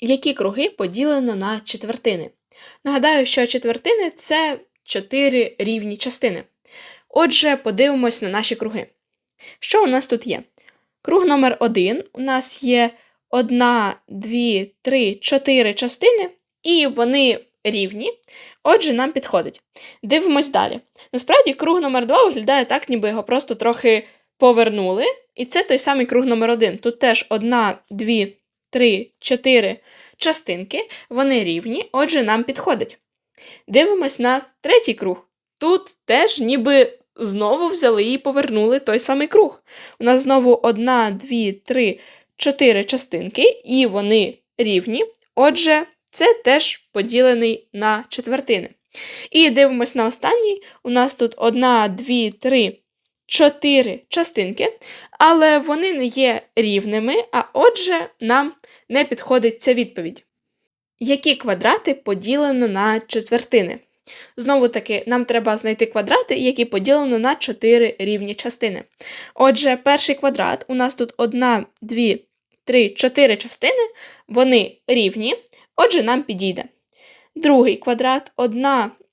Які круги поділено на четвертини? Нагадаю, що четвертини це чотири рівні частини. Отже, подивимось на наші круги. Що у нас тут є? Круг номер 1 у нас є 1, 2, 3, 4 частини, і вони рівні. Отже, нам підходить. Дивимось далі. Насправді, круг номер 2 виглядає так, ніби його просто трохи повернули. І це той самий круг номер 1. Тут теж 1, 2, 3, 4 частинки, вони рівні, отже, нам підходить. Дивимось на третій круг. Тут теж ніби знову взяли і повернули той самий круг. У нас знову 1, 2, 3, 4 частинки, і вони рівні. Отже, це теж поділений на четвертини. І дивимось на останній. У нас тут 1, 2, 3, 4 частинки, але вони не є рівними, а отже, нам не підходить ця відповідь. Які квадрати поділено на четвертини? Знову таки, нам треба знайти квадрати, які поділено на 4 рівні частини. Отже, перший квадрат у нас тут 1, 2, 3, 4 частини, вони рівні, отже, нам підійде. Другий квадрат 1,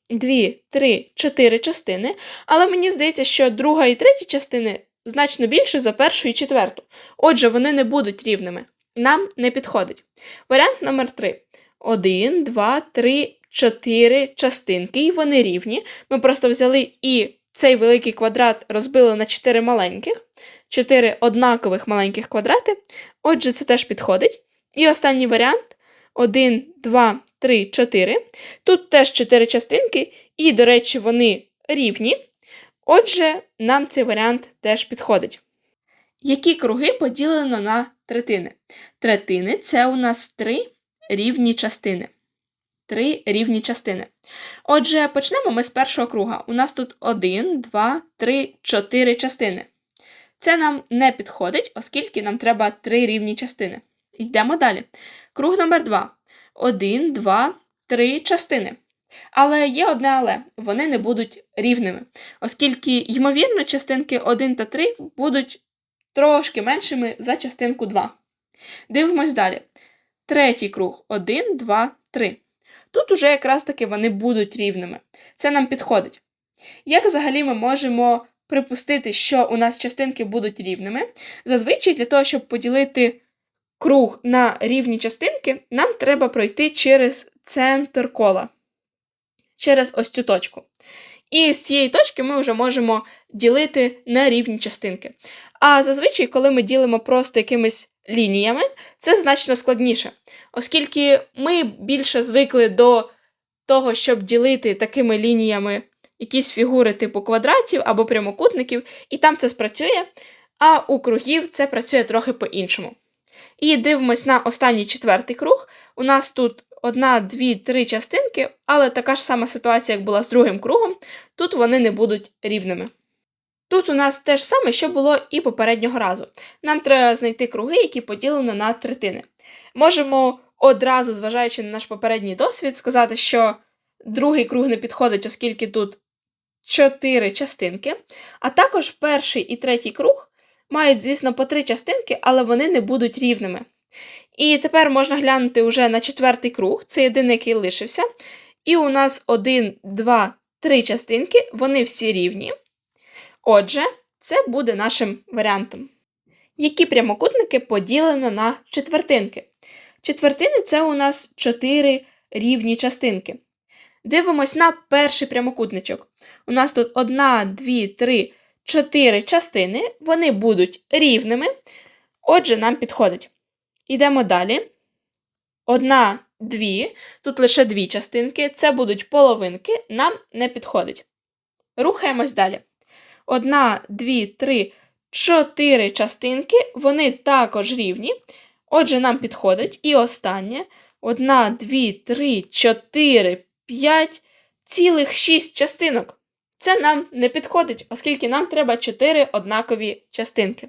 2, 3, 4 частини, але мені здається, що друга і третя частини значно більше за першу і четверту. Отже, вони не будуть рівними. Нам не підходить. Варіант номер 3. 1, 2, 3, 4 частинки, і вони рівні. Ми просто взяли і цей великий квадрат розбили на 4 маленьких, 4 однакових маленьких квадрати. Отже, це теж підходить. І останній варіант 1, 2, 3, 4. Тут теж 4 частинки, і, до речі, вони рівні. Отже, нам цей варіант теж підходить. Які круги поділено на третини? Третини це у нас три рівні частини. Три рівні частини. Отже, почнемо ми з першого круга. У нас тут 1, 2, 3, 4 частини. Це нам не підходить, оскільки нам треба три рівні частини. Йдемо далі. Круг номер 2. 1, 2, 3 частини. Але є одне але вони не будуть рівними, оскільки, ймовірно, частинки 1 та 3 будуть трошки меншими за частинку 2. Дивимось далі. Третій круг 1, 2, 3. Тут уже якраз таки вони будуть рівними. Це нам підходить. Як взагалі ми можемо припустити, що у нас частинки будуть рівними? Зазвичай для того, щоб поділити круг на рівні частинки, нам треба пройти через центр кола, через ось цю точку. І з цієї точки ми вже можемо ділити на рівні частинки. А зазвичай, коли ми ділимо просто якимись лініями, це значно складніше, оскільки ми більше звикли до того, щоб ділити такими лініями якісь фігури типу квадратів або прямокутників, і там це спрацює, а у кругів це працює трохи по-іншому. І дивимось на останній четвертий круг. У нас тут одна, дві, три частинки, але така ж сама ситуація, як була з другим кругом, тут вони не будуть рівними. Тут у нас те ж саме, що було і попереднього разу. Нам треба знайти круги, які поділені на третини. Можемо одразу, зважаючи на наш попередній досвід, сказати, що другий круг не підходить, оскільки тут чотири частинки. А також перший і третій круг мають, звісно, по три частинки, але вони не будуть рівними. І тепер можна глянути вже на четвертий круг, це єдиний, який лишився. І у нас один, два, три частинки, вони всі рівні. Отже, це буде нашим варіантом. Які прямокутники поділено на четвертинки? Четвертини це у нас чотири рівні частинки. Дивимось на перший прямокутничок. У нас тут одна, дві, три, чотири частини, вони будуть рівними. Отже, нам підходить. Йдемо далі. Одна, дві, тут лише дві частинки, це будуть половинки, нам не підходить. Рухаємось далі. Одна, дві, три, чотири частинки, вони також рівні. Отже, нам підходить. І останнє. Одна, дві, три, чотири, п'ять, цілих шість частинок. Це нам не підходить, оскільки нам треба чотири однакові частинки.